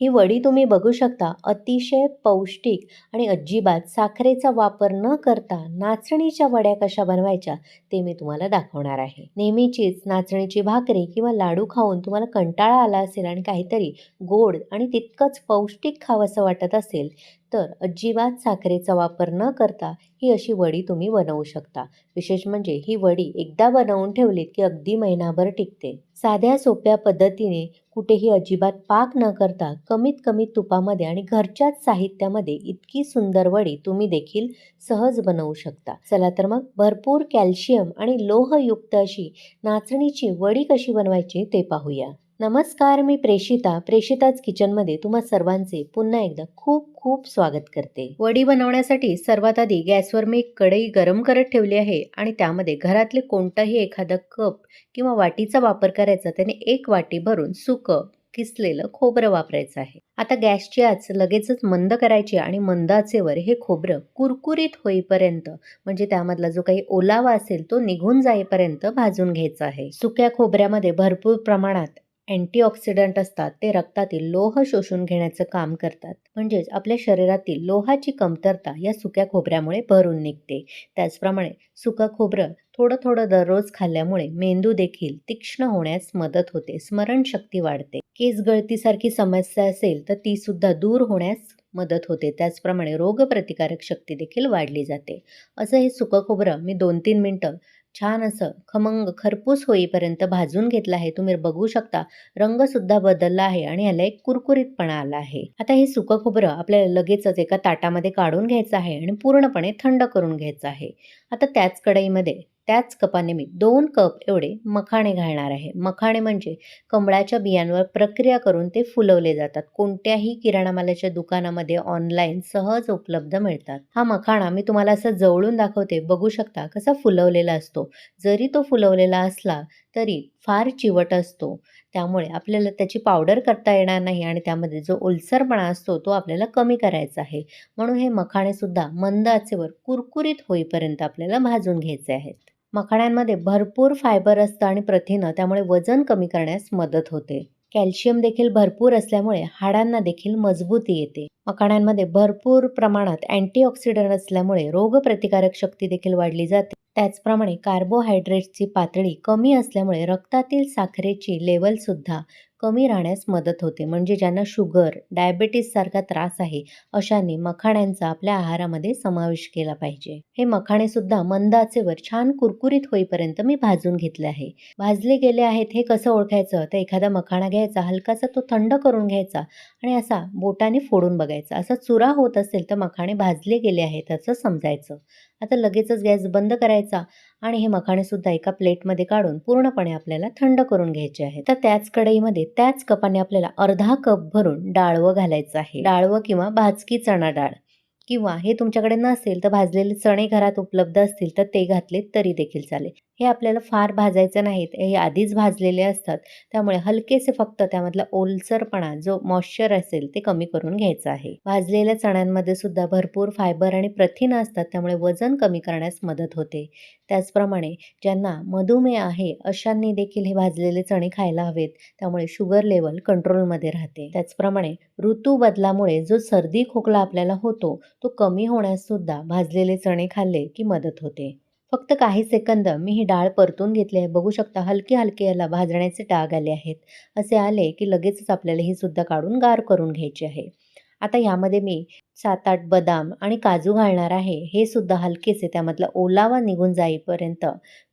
ही वडी तुम्ही बघू शकता. अतिशय पौष्टिक आणि अजिबात साखरेचा वापर न करता नाचणीच्या वड्या कशा बनवायच्या ते मी तुम्हाला दाखवणार आहे. नेहमीचीच नाचणीची भाकरी किंवा लाडू खाऊन तुम्हाला कंटाळा आला असेल आणि काहीतरी गोड आणि तितकंच पौष्टिक खावंसं वाटत असेल तर अजिबात साखरेचा वापर न करता ही अशी वडी तुम्ही बनवू शकता. विशेष म्हणजे ही वडी एकदा बनवून ठेवलीत की अगदी महिनाभर टिकते. साध्या सोप्या पद्धतीने कुठेही अजिबात पाक न करता कमीत कमी तुपामध्ये आणि घरच्याच साहित्यामध्ये इतकी सुंदर वडी तुम्ही देखील सहज बनवू शकता. चला तर मग भरपूर कॅल्शियम आणि लोहयुक्त अशी नाचणीची वडी कशी बनवायची ते पाहूया. नमस्कार मी प्रेषिता प्रेषिताच किचनमध्ये तुम्हा सर्वांचे पुन्हा एकदा खूप खूप स्वागत करते. वडी बनवण्यासाठी सर्वात आधी गॅसवर मी एक कढई गरम करत ठेवली आहे आणि त्यामध्ये घरातले कोणताही एखादा कप किंवा वाटीचा वापर करायचा त्याने एक वाटी भरून सुकं किसलेलं खोबरं वापरायचं आहे. आता गॅसची आच लगेचच मंद करायची आणि मंद आचेवर हे खोबरं कुरकुरीत होईपर्यंत म्हणजे त्यामधला जो काही ओलावा असेल तो निघून जाईपर्यंत भाजून घ्यायचा आहे. सुक्या खोबऱ्यामध्ये भरपूर प्रमाणात अँटीऑक्सिडंट असतात ते रक्तातील लोह शोषून घेण्याचं काम करतात. म्हणजेच आपल्या शरीरातील लोहाची कमतरता या सुक्या खोबऱ्यामुळे भरून निघते. त्याचप्रमाणे सुकं खोबरं थोडं थोडं दररोज खाल्ल्यामुळे मेंदू देखील तीक्ष्ण होण्यास मदत होते स्मरणशक्ती वाढते. केस गळतीसारखी समस्या असेल तर ती सुद्धा दूर होण्यास मदत होते त्याचप्रमाणे रोगप्रतिकारक शक्ती देखील वाढली जाते. असं हे सुकं खोबरं मी दोन तीन मिनटं छान असं खमंग खरपूस होईपर्यंत भाजून घेतलं आहे. तुम्ही बघू शकता रंगसुद्धा बदलला आहे आणि याला एक कुरकुरीतपणा आला आहे. आता हे सुकं खोबरं आपल्याला लगेचच एका ताटामध्ये काढून घ्यायचं आहे आणि पूर्णपणे थंड करून घ्यायचं आहे. आता त्याच कढईमध्ये त्याच कपाने मी दोन कप एवढे मखाणे घालणार आहे. मखाणे म्हणजे कमळाच्या बियांवर प्रक्रिया करून ते फुलवले जातात. कोणत्याही किराणा मालाच्या दुकानामध्ये ऑनलाईन सहज उपलब्ध मिळतात. हा मखाणा मी तुम्हाला असं जवळून दाखवते. बघू शकता कसा फुलवलेला असतो. जरी तो फुलवलेला असला तरी फार चिवट असतो. त्यामुळे आपल्याला त्याची पावडर करता येणार नाही आणि त्यामध्ये जो ओलसरपणा असतो तो आपल्याला कमी करायचा आहे. म्हणून हे मखाणेसुद्धा मंद आचेवर कुरकुरीत होईपर्यंत आपल्याला भाजून घ्यायचे आहेत. मखाण्यांमध्ये भरपूर फायबर असतं आणि प्रथिनं त्यामुळे वजन कमी करण्यास मदत होते. कॅल्शियम देखील भरपूर असल्यामुळे हाडांना देखील मजबूती येते. मखाण्यांमध्ये भरपूर प्रमाणात अँटीऑक्सिडंट असल्यामुळे रोगप्रतिकारक शक्ती देखील वाढली जाते. त्याचप्रमाणे कार्बोहायड्रेट्सची पातळी कमी असल्यामुळे रक्तातील साखरेची लेवलसुद्धा कमी राहण्यास मदत होते. म्हणजे ज्यांना शुगर डायबेटीससारखा त्रास आहे अशांनी मखाण्यांचा आपल्या आहारामध्ये समावेश केला पाहिजे. हे मखाणेसुद्धा मंद आचेवर छान कुरकुरीत होईपर्यंत मी भाजून घेतले आहे. भाजले गेले आहेत हे कसं ओळखायचं? तर एखादा मखाणा घ्यायचा हलकासा तो थंड करून घ्यायचा आणि असा बोटाने फोडून बघायचा. असा चुरा होत असेल तर मखाणे भाजले गेले आहेत असं समजायचं. आता लगेचच गॅस बंद करायचा आणि हे मखाणेसुद्धा एका प्लेटमध्ये काढून पूर्णपणे आपल्याला थंड करून घ्यायचे आहे तर त्याच कढईमध्ये त्याच कपाने आपल्याला अर्धा कप भरून डाळवं घालायचं आहे. डाळवं किंवा भाजकी चणा डाळ. किंवा हे तुमच्याकडे नसेल तर भाजलेले चणे घरात उपलब्ध असतील तर ते घातले तरी देखील चालेल. हे आपल्याला फार भाजायचं नाहीत. हे आधीच भाजलेले असतात. त्यामुळे हलकेसे फक्त त्यामधला ओलसरपणा जो मॉइश्चर असेल ते कमी करून घ्यायचं आहे. भाजलेल्या चण्यांमध्ये सुद्धा भरपूर फायबर आणि प्रथिन असतात त्यामुळे वजन कमी करण्यास मदत होते. त्याचप्रमाणे ज्यांना मधुमेह आहे अशांनी देखील हे भाजलेले चणे खायला हवेत. त्यामुळे शुगर लेवल कंट्रोलमध्ये राहते. त्याचप्रमाणे ऋतू बदलामुळे जो सर्दी खोकला आपल्याला होतो तो कमी होण्यास सुद्धा भाजलेले चणे खाल्ले की मदत होते. फक्त काही सेकंद मी ही डाळ परतून घेतली आहे. बघू शकता हलके हलके याला भाजण्याचे डाग आले आहेत. असे आले की लगेचच आपल्याला ही सुद्धा काढून गार करून घ्यायची आहे. आता यामध्ये मी सात आठ बदाम आणि काजू घालणार आहे. हे सुद्धा हलकेसे त्यामधला ओलावा निघून जाईपर्यंत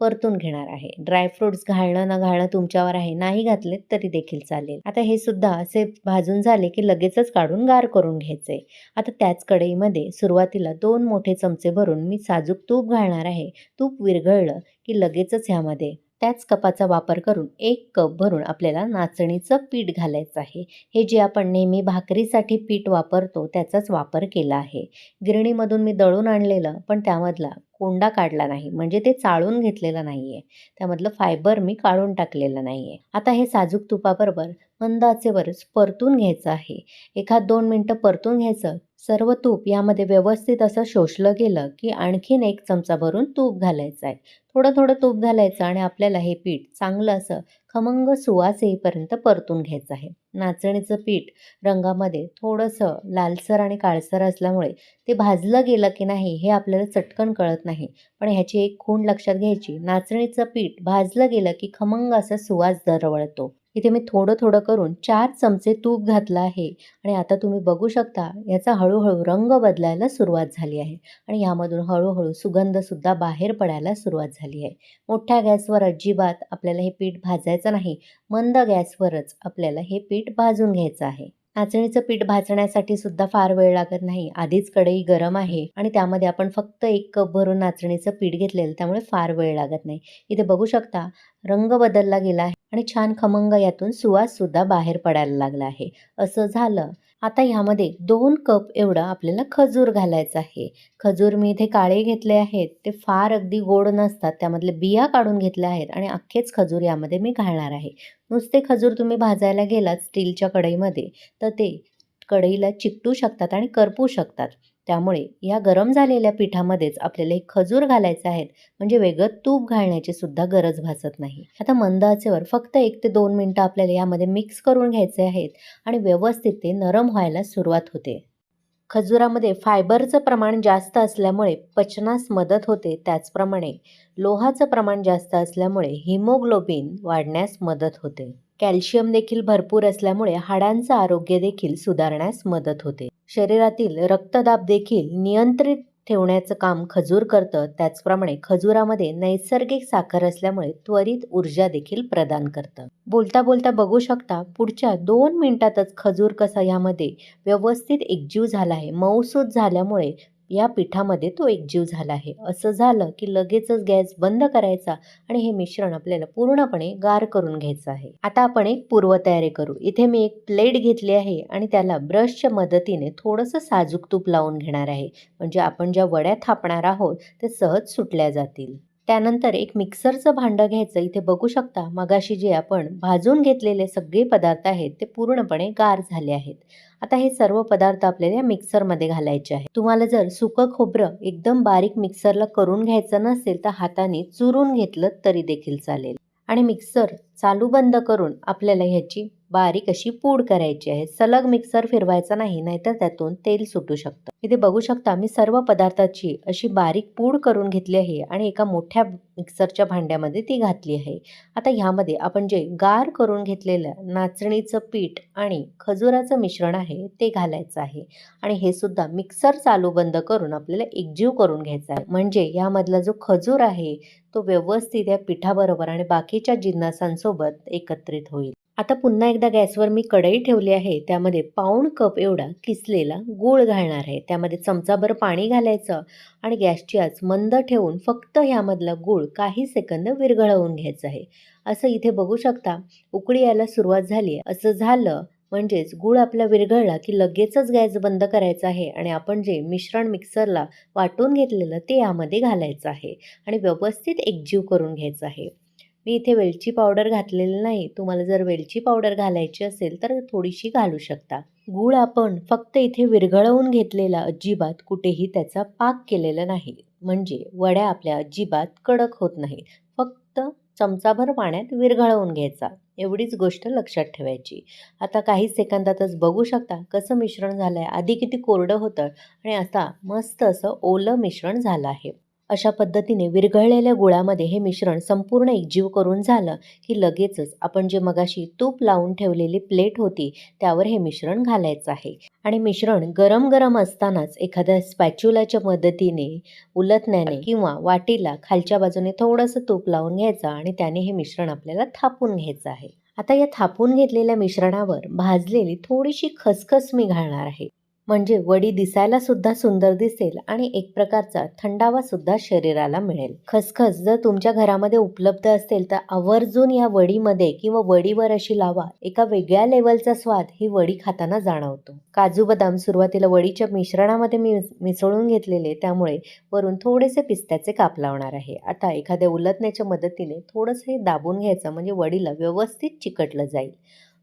परतून घेणार आहे. ड्रायफ्रुट्स घालणं न घालणं तुमच्यावर आहे. नाही घातले तरी देखील चालेल. आता हे सुद्धा असे भाजून झाले की लगेचच काढून गार करून घ्यायचे. आता त्याच कढईमध्ये सुरुवातीला दोन मोठे चमचे भरून मी साजूक तूप घालणार आहे. तूप विरघळलं की लगेचच ह्यामध्ये त्याच कपाचा वापर करून एक कप भरून आपल्याला नाचणीचं पीठ घालायचं आहे. हे जे आपण नेहमी भाकरीसाठी पीठ वापरतो त्याचाच वापर केला आहे. गिरणीमधून मी दळून आणलेलं पण त्यामधला कोंडा काढला नाही. म्हणजे ते चाळून घेतलेलं नाही आहे त्यामधलं फायबर मी काढून टाकलेलं नाही आहे आता हे साजूक तुपाबरोबर मंद आचेवरच परतून घ्यायचं आहे. एखाद दोन मिनटं परतून घ्यायचं सर्व तूप यामध्ये व्यवस्थित असं शोषलं गेलं की आणखीन एक चमचा भरून तूप घालायचं आहे. थोडं थोडं तूप घालायचं आणि आपल्याला हे पीठ चांगलं असं खमंग सुवास येईपर्यंत परतून घ्यायचं आहे. नाचणीचं पीठ रंगामध्ये थोडंसं लालसर आणि काळसर असल्यामुळे ते भाजलं गेलं की नाही हे आपल्याला चटकन कळत नाही. पण ह्याची एक खूण लक्षात घ्यायची नाचणीचं पीठ भाजलं गेलं की खमंग असा सुवास दरवळतो. इथे मी थोडं थोडं करून चार चमचे तूप घातलं आहे. आणि आता तुम्ही बघू शकता याचा हळूहळू रंग बदलायला सुरुवात झाली आहे. आणि यामधून हळूहळू सुगंधसुद्धा बाहेर पडायला सुरुवात झाली आहे. मोठ्या गॅसवर अजिबात आपल्याला हे पीठ भाजायचं नाही. मंद गॅसवरच आपल्याला हे पीठ भाजून घ्यायचं आहे. नाचणीचं पीठ भाजण्यासाठी सुद्धा फार वेळ लागत नाही. आधीच कढई गरम आहे आणि त्यामध्ये आपण फक्त एक कप भरून नाचणीचं पीठ घेतलेलं त्यामुळे फार वेळ लागत नाही. इथे बघू शकता रंग बदलला गेला आहे आणि छान खमंग यातून सुवास सुद्धा बाहेर पडायला लागला आहे. असं झालं. आता ह्यामध्ये दोन कप एवढं आपल्याला खजूर घालायचं आहे. खजूर मी इथे काळे घेतले आहेत. ते फार अगदी गोड नसतात. त्यामधले बिया काढून घेतल्या आहेत आणि अख्खेच खजूर यामध्ये मी घालणार आहे. नुसते खजूर तुम्ही भाजायला गेलात स्टीलच्या कढईमध्ये तर ते कढईला चिकटू शकतात आणि करपू शकतात. त्यामुळे या गरम झालेल्या पिठामध्येच आपल्याला एक खजूर घालायचे आहेत म्हणजे वेगळं तूप घालण्याची सुद्धा गरज भासत नाही. आता मंद आचेवर फक्त एक ते दोन मिनटं आपल्याला यामध्ये मिक्स करून घ्यायचे आहेत आणि व्यवस्थित ते नरम व्हायला सुरुवात होते. खजुरामध्ये फायबरचं प्रमाण जास्त असल्यामुळे पचनास मदत होते. त्याचप्रमाणे लोहाचं प्रमाण जास्त असल्यामुळे हिमोग्लोबिन वाढण्यास मदत होते. कॅल्शियम देखील भरपूर असल्यामुळे हाडांचं आरोग्य देखील सुधारण्यास मदत होते. शरीरातील रक्तदाब देखील नियंत्रित ठेवण्याचं काम खजूर करतं. त्याचप्रमाणे खजुरामध्ये नैसर्गिक साखर असल्यामुळे त्वरित ऊर्जा देखील प्रदान करतं. बोलता बोलता बघू शकता पुढच्या दोन मिनिटातच खजूर कसा यामध्ये व्यवस्थित एकजीव झाला आहे. मऊसूत झाल्यामुळे या पिठामध्ये तो एकजीव झाला आहे. असं झालं की लगेचच गॅस बंद करायचा आणि हे मिश्रण आपल्याला पूर्णपणे गार करून घ्यायचं आहे. आता आपण एक पूर्वतयारी करू. इथे मी एक प्लेट घेतली आहे आणि त्याला ब्रशच्या मदतीने थोडंसं साजूक तूप लावून घेणार आहे. म्हणजे आपण ज्या वड्या थापणार आहोत ते सहज सुटल्या जातील. त्यानंतर एक मिक्सरचं भांडं घ्यायचं. इथे बघू शकता मगाशी जे आपण भाजून घेतलेले सगळे पदार्थ आहेत ते पूर्णपणे गार झाले आहेत. आता हे सर्व पदार्थ आपल्याला या मिक्सरमध्ये घालायचे आहे तुम्हाला जर सुकं खोबरं एकदम बारीक मिक्सरला करून घ्यायचं नसेल तर हाताने चुरून घेतलं तरी देखील चालेल. आणि मिक्सर चालू बंद करून आपल्याला ह्याची बारीक अशी पूड करायची आहे. सलग मिक्सर फिरवायचा नाही नाहीतर त्यातून तेल सुटू शकतं. इथे बघू शकता मी सर्व पदार्थाची अशी बारीक पूड करून घेतली आहे आणि एका मोठ्या मिक्सरच्या भांड्यामध्ये ती घातली आहे. आता ह्यामध्ये आपण जे गार करून घेतलेलं नाचणीचं पीठ आणि खजुराचं मिश्रण आहे ते घालायचं आहे. आणि हे सुद्धा मिक्सर चालू बंद करून आपल्याला एकजीव करून घ्यायचा आहे. म्हणजे यामधला जो खजूर आहे तो व्यवस्थित या पिठाबरोबर आणि बाकीच्या जिन्नासांसोबत सोबत एकत्रित होईल. आता पुन्हा एकदा गॅसवर मी कढई ठेवली आहे. त्यामध्ये पाऊण कप एवढा किसलेला गूळ घालणार आहे. त्यामध्ये चमचाभर पाणी घालायचं आणि गॅसची आच मंद ठेवून फक्त ह्यामधला गूळ काही सेकंद विरघळवून घ्यायचं आहे. असं इथे बघू शकता उकळी यायला सुरुवात झाली असं झालं म्हणजेच गूळ आपला विरघळला की लगेचच गॅस बंद करायचा आहे आणि आपण जे मिश्रण मिक्सरला वाटून घेतलेलं ते यामध्ये घालायचं आहे आणि व्यवस्थित एकजीव करून घ्यायचं आहे. मी इथे वेलची पावडर घातलेली नाही. तुम्हाला जर वेलची पावडर घालायची असेल तर थोडीशी घालू शकता. गूळ आपण फक्त इथे विरघळवून घेतलेला अजिबात कुठेही त्याचा पाक केलेला नाही. म्हणजे वड्या आपल्या अजिबात कडक होत नाही. फक्त चमचाभर पाण्यात विरघळवून घ्यायचा. एवढीच गोष्ट लक्षात ठेवायची. आता काही सेकंदातच बघू शकता कसं मिश्रण झालं आहे आधी किती कोरडं होतं आणि आता मस्त असं ओलं मिश्रण झालं आहे. अशा पद्धतीने विरघळलेल्या गुळामध्ये हे मिश्रण संपूर्ण एकजीव करून झालं की लगेचच आपण जे मगाशी तूप लावून ठेवलेली प्लेट होती त्यावर हे मिश्रण घालायचं आहे. आणि मिश्रण गरम गरम असतानाच एखाद्या स्पॅच्युलाच्या मदतीने उलटण्याने किंवा वाटीला खालच्या बाजूने थोडंसं तूप लावून घ्यायचं आणि त्याने हे मिश्रण आपल्याला थापून घ्यायचं आहे. आता या थापून घेतलेल्या मिश्रणावर भाजलेली थोडीशी खसखस मी घालणार आहे. म्हणजे वडी दिसायला सुद्धा सुंदर दिसेल आणि एक प्रकारचा थंडावा सुद्धा शरीराला मिळेल. खसखस जर तुमच्या घरामध्ये उपलब्ध असेल तर आवर्जून या वडीमध्ये किंवा वडीवर अशी लावा. एका वेगळ्या लेवलचा स्वाद ही वडी खाताना जाणवतो. काजू बदाम सुरुवातीला वडीच्या मिश्रणामध्ये मी मिसळून घेतलेले त्यामुळे वरून थोडेसे पिस्त्याचे काप लावणार आहे. आता एखाद्या उलटण्याच्या मदतीने थोडंसं हे दाबून घ्यायचं म्हणजे वडीला व्यवस्थित चिकटलं जाईल.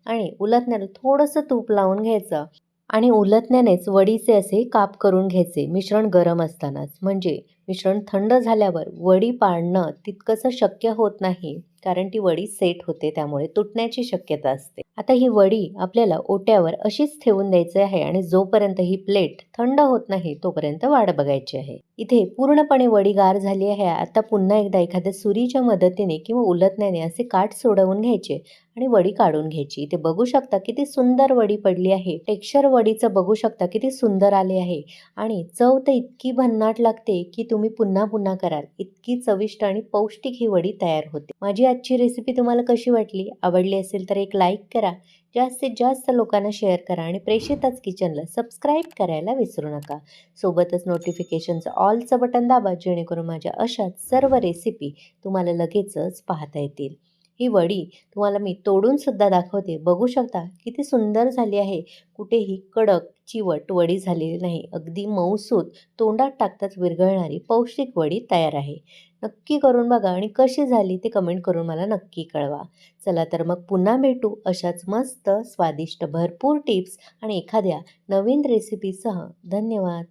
आणि उलटण्याला थोडंसं तूप लावून घ्यायचं. आणि उलटण्यानेच वडीचे असे काप करून घ्यायचे. मिश्रण गरम असतानाच. म्हणजे मिश्रण थंड झाल्यावर वडी पाडणं तितकंसं शक्य होत नाही कारण ती वडी सेट होते त्यामुळे तुटण्याची शक्यता असते. आता ही वडी आपल्याला ओट्यावर अशीच ठेवून द्यायची आहे आणि जोपर्यंत ही प्लेट थंड होत नाही तोपर्यंत वाट बघायची आहे. इथे पूर्णपणे वडी गार झाली आहे. आता पुन्हा एकदा एखाद्या सुरीच्या मदतीने किंवा उलटण्याने असे काठ सोडवून घ्यायचे. आणि वडी काढून घ्यायची. इथे बघू शकता किती सुंदर वडी पडली आहे. टेक्स्चर वडीचं बघू शकता किती सुंदर आले आहे. आणि चव तर इतकी भन्नाट लागते की तुम्ही पुन्हा पुन्हा कराल. इतकी चविष्ट आणि पौष्टिक ही वडी तयार होते. माझी आजची रेसिपी तुम्हाला कशी वाटली? आवडली असेल तर एक लाईक करा. जास्तीत जास्त लोकांना शेअर करा आणि प्रेषितच किचनला सबस्क्राईब करायला विसरू नका. सोबतच नोटिफिकेशनचं ऑलचं बटन दाबा जेणेकरून माझ्या अशाच सर्व रेसिपी तुम्हाला लगेचच पाहता येतील. ही वडी तुम्हाला मी तोडून सुद्धा दाखवते. बघू शकता किती सुंदर झाली आहे. कुठेही कडक चिवट वडी झालेली नाही. अगदी मऊसूत तोंडात टाकताच विरघळणारी पौष्टिक वडी तयार आहे. नक्की करून बघा आणि कशी झाली ते कमेंट करून मला नक्की कळवा. चला तर मग पुन्हा भेटू अशाच मस्त स्वादिष्ट भरपूर टिप्स आणि एखाद्या नवीन रेसिपीसह धन्यवाद.